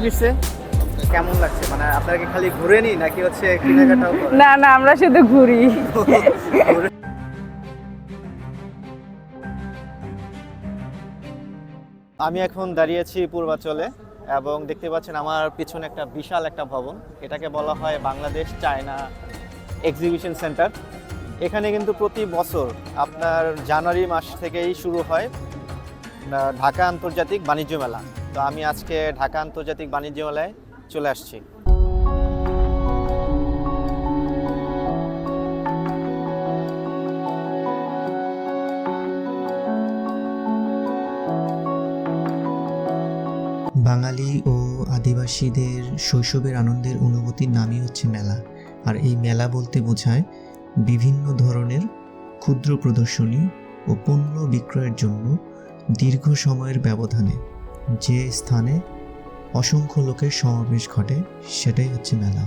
কেমন লাগছে? মানে আপনারা কি খালি ঘুরে নি নাকি হচ্ছে কেনাকাটাও করেন? না না আমরা শুধু ঘুরি। ঘুরে- আমি এখন দাঁড়িয়েছি পূর্বাচলে এবং দেখতে পাচ্ছেন আমার পিছনে একটা বিশাল একটা ভবন। এটাকে বলা হয় বাংলাদেশ চায়না এক্সিবিশন সেন্টার। এখানে কিন্তু প্রতি বছর আপনার জানুয়ারি মাস থেকেই শুরু হয় ঢাকা আন্তর্জাতিক বাণিজ্য মেলা। তো আমি আজকে ঢাকা আন্তর্জাতিক বাণিজ্য মেলায় চলে আসছি। বাঙালি ও আদিবাসীদের শৈশবের আনন্দের অনুভূতির নামই হচ্ছে মেলা। আর এই মেলা বলতে বোঝায় বিভিন্ন ধরনের ক্ষুদ্র প্রদর্শনী ও পণ্য বিক্রয়ের জন্য দীর্ঘ সময়ের ব্যবধানে। যে স্থানে অসংখ্য লোকের সমাবেশ ঘটে, সেটাই হচ্ছে মেলা।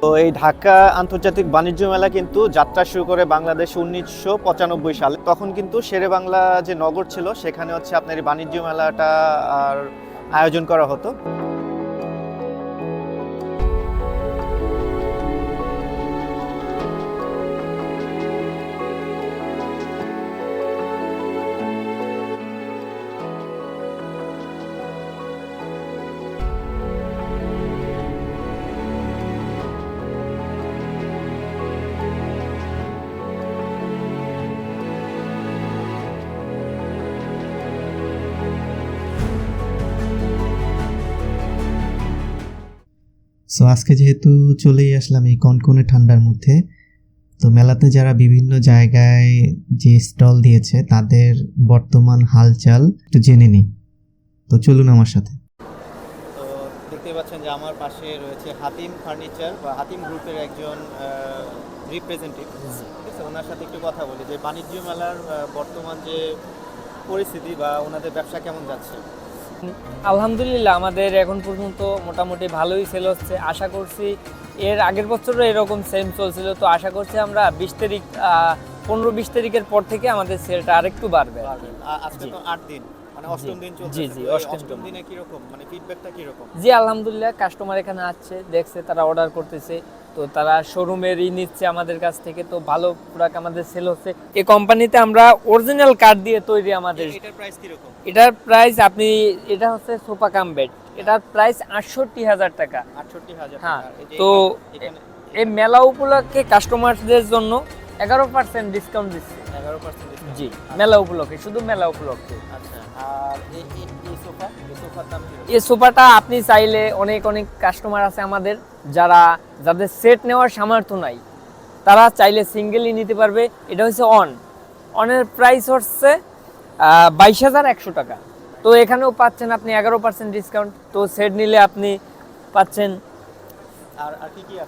তো এই ঢাকা আন্তর্জাতিক বাণিজ্য মেলা কিন্তু যাত্রা শুরু করে বাংলাদেশ উনিশশো পঁচানব্বই সালে। তখন কিন্তু শেরে বাংলা যে নগর ছিল, সেখানে হচ্ছে আপনার এই বাণিজ্য মেলাটা আর আয়োজন করা হতো। সো আজকে যেহেতু চলেই আসলাম এই কনকনে ঠান্ডার মধ্যে, তো মেলাতে যারা বিভিন্ন জায়গায় যে স্টল দিয়েছে, তাদের বর্তমান হালচাল একটু জেনে নিই। তো চলুন আমার সাথে। তো দেখতে পাচ্ছেন যে আমার পাশে রয়েছে হাতিম ফার্নিচার বা হাতিম গ্রুপের একজন রিপ্রেজেন্টেটিভ ঠিক আছে? ওনার সাথে একটু কথা বলি যে বাণিজ্য মেলার বর্তমান যে পরিস্থিতি বা ওনাদের ব্যবসা কেমন যাচ্ছে? আলহামদুলিল্লাহ আমাদের এখন পর্যন্ত মোটামুটি ভালোই সেল হচ্ছে। আশা করছি এর আগের বছরও এরকম সেম চলছিল। তো আশা করছি আমরা বিশ তারিখ পনেরো বিশ তারিখের পর থেকে আমাদের সেলটা আরেকটু বাড়বে আর কি। আ- আজকে তো আট দিন অষ্টম দিন চলছে জি, জি, অষ্টম অষ্টম দিনে কীরকম? মানে ফিডব্যাকটা কীরকম? জি আলহামদুলিল্লাহ কাস্টমার এখানে আসছে দেখছে তারা অর্ডার করতেছে। তো তারা শোরুমেরই নিচ্ছে আমাদের কাছ থেকে। তো ভালো প্রোডাক্ট আমাদের সেল হচ্ছে। এই কোম্পানিতে আমরা অরিজিনাল কাঠ দিয়ে তৈরি আমাদের। এটার প্রাইস কীরকম? এটার প্রাইস আপনি এটা হচ্ছে সোফা কাম বেড এটার প্রাইস আটষট্টি হাজার টাকা। আটষট্টি হাজার হ্যাঁ, তো এই মেলা উপলক্ষে কাস্টমারদের জন্য এগারো পার্সেন্ট ডিসকাউন্ট দিচ্ছে। এগারো পার্সেন্ট জি মেলা উপলক্ষে শুধু মেলা উপলক্ষে। আচ্ছা আর এই এই- এই সোফা এই সোফার দাম এই সোফাটা আপনি চাইলে অনেক অনেক কাস্টমার আছে আমাদের যারা যাদের সেট নেওয়ার সামর্থ্য নাই তারা চাইলে সিঙ্গেলই নিতে পারবে। এটা হচ্ছে অন অনের প্রাইস হচ্ছে বাইশ হাজার একশো টাকা। তো এখানেও পাচ্ছেন আপনি এগারো পার্সেন্ট ডিসকাউন্ট তো সেট নিলে আপনি পাচ্ছেন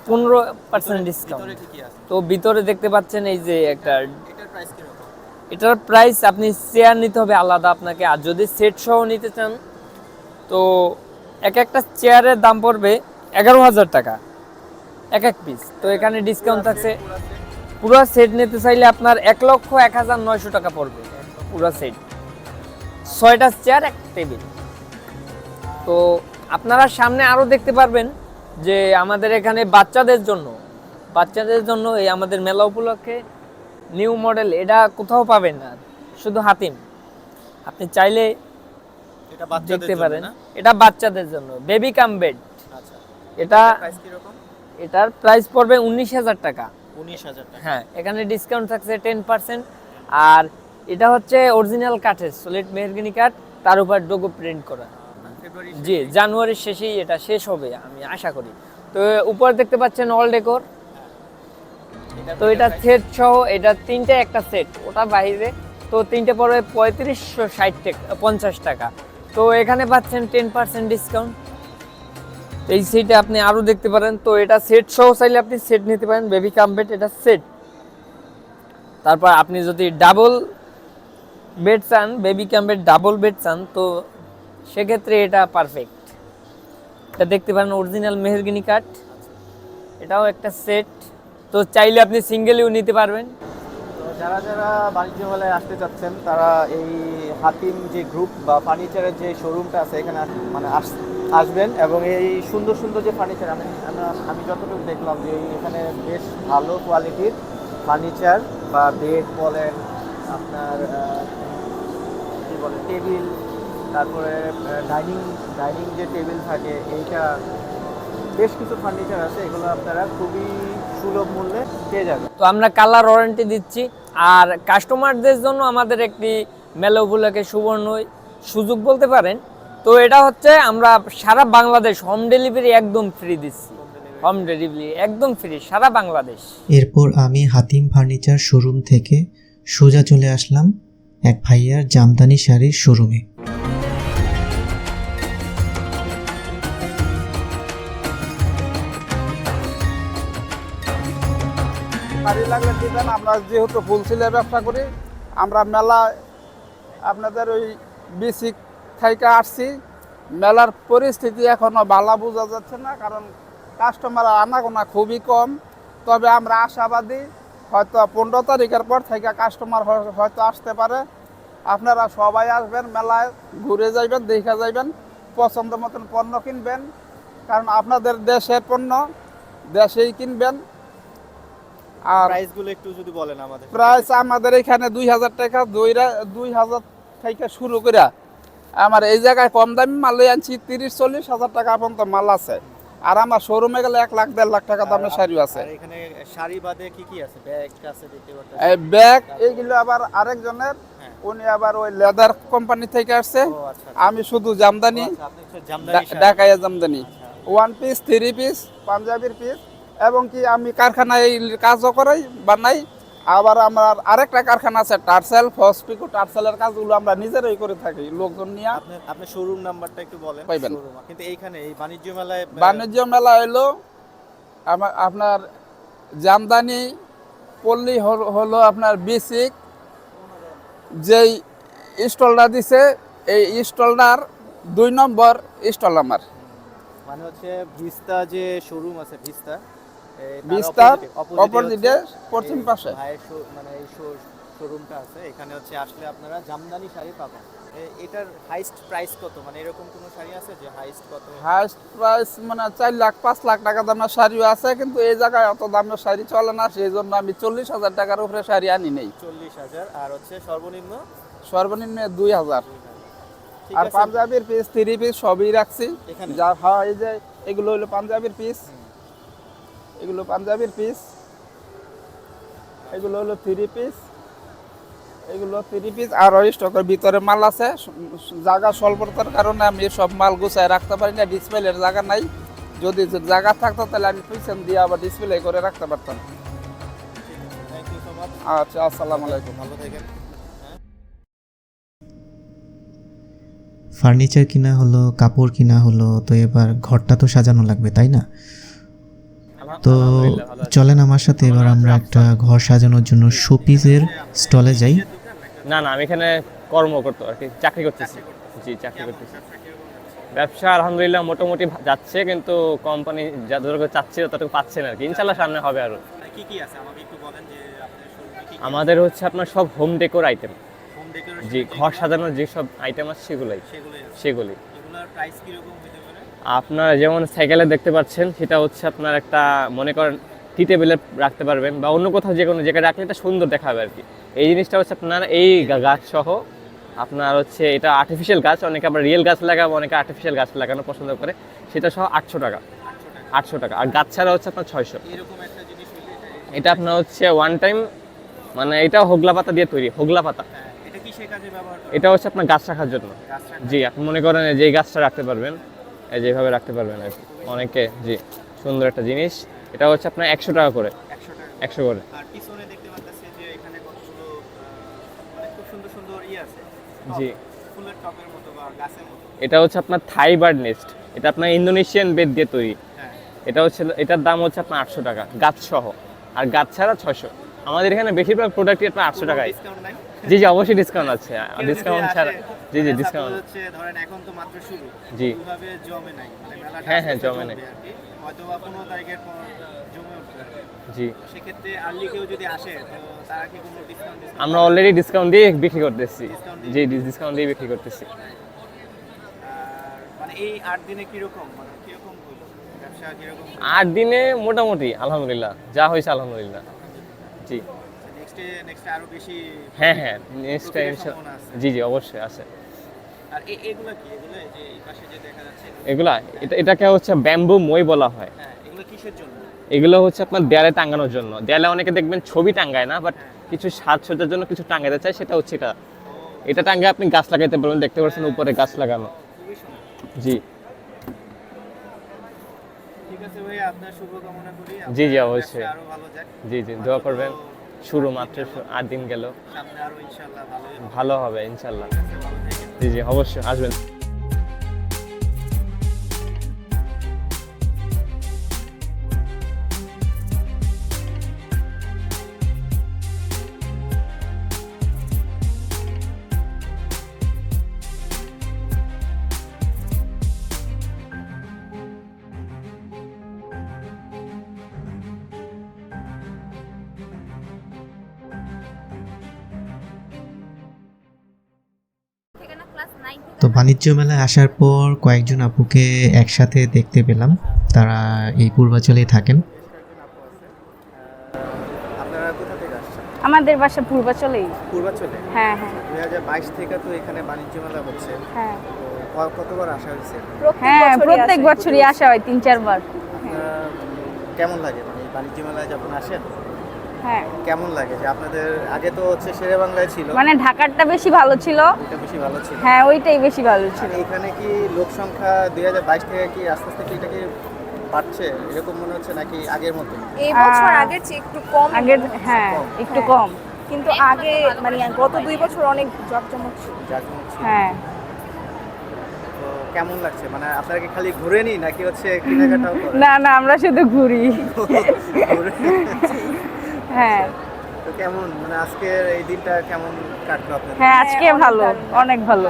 পনেরো পার্সেন্ট ডিসকাউন্ট তো ভিতরে দেখতে পাচ্ছেন এই যে একটা প্রাইস কীরকম? এটার প্রাইস আপনি চেয়ার নিতে হবে আলাদা আপনাকে। আর যদি সেট সহ নিতে চান তো এক একটা চেয়ারের দাম পড়বে এগারো হাজার টাকা। এক এক পিস তো এখানে ডিসকাউন্ট থাকছে পুরো সেট নিতে চাইলে আপনার এক লক্ষ এক হাজার নয়শো টাকা পড়বে পুরো সেট ছয়টা চেয়ার এক টেবিল তো আপনারা সামনে আরও দেখতে পারবেন যে আমাদের এখানে বাচ্চাদের জন্য বাচ্চাদের জন্য এই আমাদের মেলা উপলক্ষে নিউ মডেল এটা কোথাও পাবেন না শুধু হাতিম। আপনি চাইলে এটা বাচ্চাদের দেখতে জন্য পারেন। এটা বাচ্চাদের জন্য বেবি কাম বেড এটা এটার প্রাইস পড়বে উনিশ হাজার টাকা। উনিশ হাজার টাকা। হ্যাঁ এখানে ডিসকাউন্ট থাকছে টেন পার্সেন্ট আর এটা হচ্ছে অরিজিনাল কাঠের সলিড মেহরগিনি কাঠ তার উপর ডোগো প্রিন্ট করা। জি জানুয়ারির শেষেই এটা শেষ হবে আমি আশা করি। তো উপরে দেখতে পাচ্ছেন অল ডেকোর তো এটা সেট সহ এটা তিনটে একটা সেট ওটা বাইরে, তো তিনটে পড়বে পঁয়ত্রিশশো ষাট টাকা, পঞ্চাশ টাকা। তো এখানে পাচ্ছেন টেন পার্সেন্ট ডিসকাউন্ট এই সেটে আপনি আরও দেখতে পারেন, তো এটা সেট সহ চাইলে আপনি সেট নিতে পারেন বেবি কাম্পেট এটা সেট তারপর আপনি যদি ডাবল বেড চান বেবি ক্যাম্পের ডাবল বেড চান, তো সেক্ষেত্রে এটা পারফেক্ট এটা দেখতে পারেন অরিজিনাল মেহেরগিনি কাঠ। এটাও একটা সেট তো চাইলে আপনি সিঙ্গেলেও নিতে পারবেন। যারা যারা বাণিজ্য মেলায় আসতে চাচ্ছেন, তারা এই হাতিম যে গ্রুপ বা ফার্নিচারের যে শোরুমটা আছে, এখানে মানে আস- আসবেন এবং এই সুন্দর সুন্দর যে ফার্নিচার আমি আমি যতটুকু দেখলাম যে এখানে বেশ ভালো কোয়ালিটির ফার্নিচার বা বেড বলেন, আপনার কি বলে টেবিল তারপরে ডাইনিং ডাইনিং যে টেবিল থাকে, এইটা বেশ কিছু ফার্নিচার আছে, এগুলো আপনারা খুবই সুলভ মূল্যে পেয়ে যাবেন তো আমরা কালার ওয়ারেন্টি দিচ্ছি। আর কাস্টমারদের জন্য আমাদের একটি মেলা উপলক্ষে সুবর্ণ সুযোগ বলতে পারেন। তো এটা হচ্ছে আমরা সারা বাংলাদেশ হোম ডেলিভারি একদম ফ্রি দিচ্ছি। হোম ডেলিভারি একদম ফ্রি সারা বাংলাদেশ। এরপর আমি হাতিম ফার্নিচার শোরুম থেকে সোজা চলে আসলাম এক ভাইয়ার জামদানি শাড়ির শোরুমে শাড়ি লাগলে দিবেন আমরা যেহেতু ফুলসিলের ব্যবসা করি, আমরা মেলায় আপনাদের ওই বিসিক থেকে আসছি। মেলার পরিস্থিতি এখনও ভালো বোঝা যাচ্ছে না, কারণ কাস্টমার আনাগোনা খুবই কম। তবে আমরা আশাবাদী, হয়তো পনেরো তারিখের পর থেকে কাস্টমার হয়তো আসতে পারে। আপনারা সবাই আসবেন মেলায়, ঘুরে যাইবেন, দেখে যাইবেন, পছন্দ মতন পণ্য কিনবেন। কারণ আপনাদের দেশের পণ্য, দেশেই কিনবেন। আর প্রাইসগুলো একটু যদি বলেন আমাদের। প্রাইস আমাদের এখানে দুই হাজার টাকা দুই রা- দুই হাজার থেকে শুরু করে আমার এই জায়গায় কম দামি মাল আনছি তিরিশ চল্লিশ হাজার টাকা পর্যন্ত মাল আছে। আর আমার শোরুমে গেলে এক লাখ দেড় লাখ টাকা দামের শাড়ি আছে। এখানে শাড়ি বাদে কি কি আছে? ব্যাগ আছে দেখতে এই ব্যাগ এইগুলো আবার আরেকজনের হ্যাঁ। উনি আবার ওই লেদার কোম্পানি থেকে আসছে। আচ্ছা আমি শুধু জামদানি আচ্ছা, জামদানি আচ্ছা। ওয়ান পিস থ্রি পিস পাঞ্জাবির পিস এবং কি আমি কারখানায় কাজও করাই বানাই। আবার আমার আরেকটা কারখানা আছে টার্সেল ফসপিকো টার্সেলের কাজগুলো আমরা নিজেরাই করে থাকি লোকজন নিয়ে। আপনি আপনার শোরুম নাম্বারটা একটু বলেন পাইবেন। কিন্তু এইখানে এই বাণিজ্য মেলায় বাণিজ্য মেলা হলো আমার আপনার জামদানি পল্লী হল- আপনার বেসিক যেই স্টলটা দিছে এই স্টলটার দুই নম্বর স্টল আমার। মানে হচ্ছে ভিস্তা যে শোরুম আছে ভিস্তা বিস্তার অপোজিটে পশ্চিম পাশে। মানে এই শোরুমটা আছে এখানে হচ্ছে আসলে আপনারা জামদানি শাড়ি পাবেন। এটার হাইস্ট প্রাইস কত? মানে এরকম কোনো শাড়ি আছে যে হাইস্ট কত? হাইস্ট প্রাইস মানে চার লাখ পাঁচ লাখ টাকা দামের শাড়িও আছে কিন্তু এই জায়গায় অত দামের শাড়ি চলে না সেই জন্য আমি চল্লিশ হাজার টাকার উপরে শাড়ি আনি নেই। চল্লিশ হাজার আর হচ্ছে সর্বনিম্ন? সর্বনিম্ন দুই হাজার। আর পাঞ্জাবির পিস থ্রি পিস সবই রাখছি। যা হয় এই যে এগুলো হলো পাঞ্জাবির পিস এগুলো পাঞ্জাবির পিস এগুলো হলো থ্রি পিস এগুলো থ্রি পিস আর ওই স্টকের ভিতরে মাল আছে। জায়গা স্বল্পতার কারণে আমি সব মাল গুছায় রাখতে পারি না ডিসপ্লের জায়গা নাই। যদি জায়গা থাকতো তাহলে আমি পিছন দিয়ে আবার ডিসপ্লে করে রাখতে পারতাম। থ্যাংক ইউ সো মাচ আচ্ছা আসসালামু আলাইকুম। ভালো থাকেন। ফার্নিচার কিনা হলো কাপড় কিনা হলো তো এবার ঘরটা তো সাজানো লাগবে তাই না? তো চলেন আমার সাথে এবার আমরা একটা ঘর সাজানোর জন্য শোপিসের স্টলে যাই। না না আমি এখানে কর্ম করতে আর কি চাকরি করতেছি। জি চাকরি করতেছি। ব্যবসা আলহামদুলিল্লাহ মোটামুটি যাচ্ছে কিন্তু কোম্পানি যতটুকু চাচ্ছে ততটুকু পাচ্ছে না আর কি। ইনশাল্লাহ সামনে হবে আরও। কি কি আছে? আমাকে একটু বলেন যে আমাদের হচ্ছে আপনার সব হোম ডেকোর আইটেম জি ঘর সাজানোর যেসব আইটেম আছে সেগুলাই। সেগুলো। আপনার যেমন সাইকেলে দেখতে পাচ্ছেন সেটা হচ্ছে আপনার একটা মনে করেন টি টেবিলে রাখতে পারবেন বা অন্য কোথাও যে কোনো জায়গায় রাখলে এটা সুন্দর দেখাবে আর কি। এই জিনিসটা হচ্ছে আপনার এই গাছ সহ আপনার হচ্ছে এটা আর্টিফিশিয়াল গাছ অনেকে আবার রিয়েল গাছ লাগাবো অনেকে আর্টিফিশিয়াল গাছ লাগানো পছন্দ করে। সেটা সহ আটশো টাকা। আটশো টাকা। আর গাছ ছাড়া হচ্ছে আপনার ছয়শো। এটা- আপনার হচ্ছে ওয়ান টাইম মানে এটা হোগলা পাতা দিয়ে তৈরি হোগলা পাতা। হ্যাঁ, এটা হচ্ছে আপনার গাছ রাখার জন্য। জি আপনি মনে করেন যে এই গাছটা রাখতে পারবেন। যেভাবে রাখতে পারবেন আর কি। অনেকে জি সুন্দর একটা জিনিস। এটা হচ্ছে আপনার একশো টাকা করে। একশো করে। মানে জি। এটা হচ্ছে আপনার থাই বার্ড নেস্ট। এটা আপনার ইন্দোনেশিয়ান বেদ দিয়ে তৈরি। হ্যাঁ। এটা হচ্ছে এটার দাম হচ্ছে আপনার আটশো টাকা গাছ সহ। আর গাছ ছাড়া ছয়শো। আমাদের এখানে বেশিরভাগ প্রোডাক্টই আপনার আটশো টাকায়। জি জি অবশ্যই ডিসকাউন্ট আছে। ডিসকাউন্ট ছাড়া জি জি ডিসকাউন্ট হচ্ছে ধরেন এখন তো মাত্র শুরু। জি। ওইভাবে জমে নাই। মানে হ্যাঁ, হ্যাঁ, জমে নাই। হয়তো বা পনেরো তারিখের পর জমে উঠবে কি। জি। সেক্ষেত্রে আর্লি কেউ যদি আসে তো তারা কি কোনো ডিসকাউন্ট আমরা অলরেডি ডিসকাউন্ট দিয়ে বিক্রি করতেছি। জি ডিসকাউন্ট দিয়ে বিক্রি করতেছি। মানে এই আট দিনে কীরকম? মানে কীরকম হলো? ব্যবসা কীরকম? আট দিনে মোটামুটি আলহামদুলিল্লাহ। যা হয়েছে আলহামদুলিল্লাহ। জি। নেক্সটে নেক্সটে আরও বেশি হ্যাঁ হ্যাঁ নেক্সট টাইম। জি জি অবশ্যই আছে। আর এগুলো কি? এগুলো যে এই পাশে যে দেখা যাচ্ছে এগুলা এটা এটাকে হচ্ছে ব্যাম্বু মই বলা হয়। হ্যাঁ এগুলো কিসের জন্য? এগুলো হচ্ছে আপনার দেয়ালে টাঙ্গানোর জন্য। দেয়ালে অনেকে দেখবেন ছবি টাঙ্গায় না বাট কিছু সাজসজ্জার জন্য কিছু টাঙ্গাতে চায় সেটা হচ্ছে এটা। এটা টাঙ্গায় আপনি গাছ লাগাইতে পারবেন দেখতে পাচ্ছেন উপরে গাছ লাগানো। জি। জি, জি, অবশ্যই। জি জি দোয়া করবেন। শুরু মাত্র আট দিন গেল। ভালো হবে ইনশাল্লাহ। জি জি অবশ্যই আসবেন। তো বাণিজ্য মেলায় আসার পর কয়েকজন আপুকে একসাথে দেখতে পেলাম। তারা এই পূর্বাচলেই থাকেন। আমাদের বাসা পূর্বাচলেই পূর্বাচলে হ্যাঁ হ্যাঁ। দুই হাজার বাইশ থেকে তো এখানে বাণিজ্য মেলা হচ্ছে। হ্যাঁ। কতবার আসা হয়েছে? হ্যাঁ প্রত্যেক বছরই আসা। হয় তিন চারবার। আপনারা কেমন লাগে? মানে বাণিজ্য মেলায় যখন আসেন? হ্যাঁ। কেমন লাগে? যে আপনাদের আগে তো হচ্ছে শেরে বাংলায় ছিল। মানে ঢাকারটা বেশি ভালো ছিল। এটা বেশি ভালো ছিল। হ্যাঁ ওইটাই বেশি ভালো ছিল। এখানে কি লোক সংখ্যা দুই হাজার বাইশ থেকে কি আস্তে আস্তে কি এটা কি বাড়ছে? এরকম মনে হচ্ছে নাকি আগের মতো এই বছর আগের চেয়ে একটু কম আগের হ্যাঁ একটু কম। কিন্তু আগে মানে গত দুই বছর অনেক জমজমক ছিল। হ্যাঁ। তো কেমন লাগছে? মানে আপনারা কি খালি ঘুরে নি নাকি হচ্ছে কেনাকাটাও করেন? না না আমরা শুধু ঘুরি। ঘুরে? হ্যাঁ। তো কেমন? মানে আজকের এই দিনটা কেমন কাটলো আপনাদের? হ্যাঁ আজকে ভালো অনেক ভালো।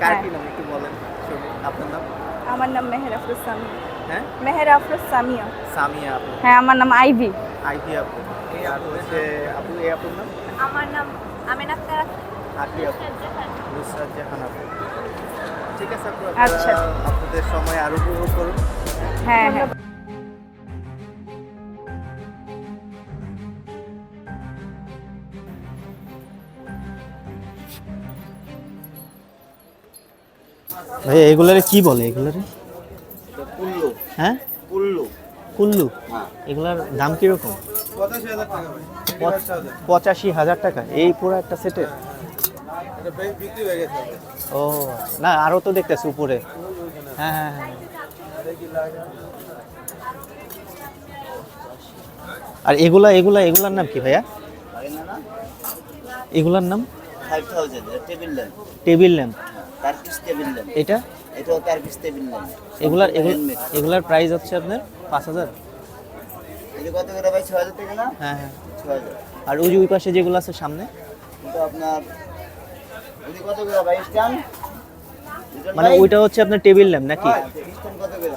কার হ্যাঁ। কি নাম একটু বলেন আপনার নাম? আমার নাম মেহের আফরোজ সামিয়া হ্যাঁ? মেহের আফরোজ সামিয়া। সামিয়া আপু। হ্যাঁ আমার নাম আইভি। আইপি আপু। আর হচ্ছে আপু এই আপুর নাম? আমার নাম আমিন আক্তার আকি আপু। নুসরাত জাহান আপু। ঠিক আছে আপু আচ্ছা। আপনারা আপনাদের সময় আরও উপভোগ করুন। হ্যাঁ হ্যাঁ। ভাই এগুলারে কি বলে? এগুলারে? কুল্লু। হ্যাঁ? কুল্লু। কুল্লু? এগুলার দাম কীরকম? পঁচ- পঁচাশি হাজার টাকা। এই পুরো একটা সেটের? ও না আরও তো দেখতেছি উপরে। হ্যাঁ হ্যাঁ হ্যাঁ। আর এগুলা এগুলা এগুলার নাম কি ভাইয়া? এগুলার নাম? Five table lamp table lamp এটা? এটাও তার কিস্তে এগুলার এগুলার প্রাইস হচ্ছে আপনার পাঁচ হাজার। এটা কত করে ভাই? ছ হাজার টাকা না? হ্যাঁ হ্যাঁ। ছ হাজার। আর ওই যে ওই পাশে যেগুলো আছে সামনে? এটা আপনার ওই কত করে ভাই? স্ট্যান্ড মানে ওইটা হচ্ছে আপনার টেবিল ল্যাম্প নাকি? স্ট্যান্ড কত করে?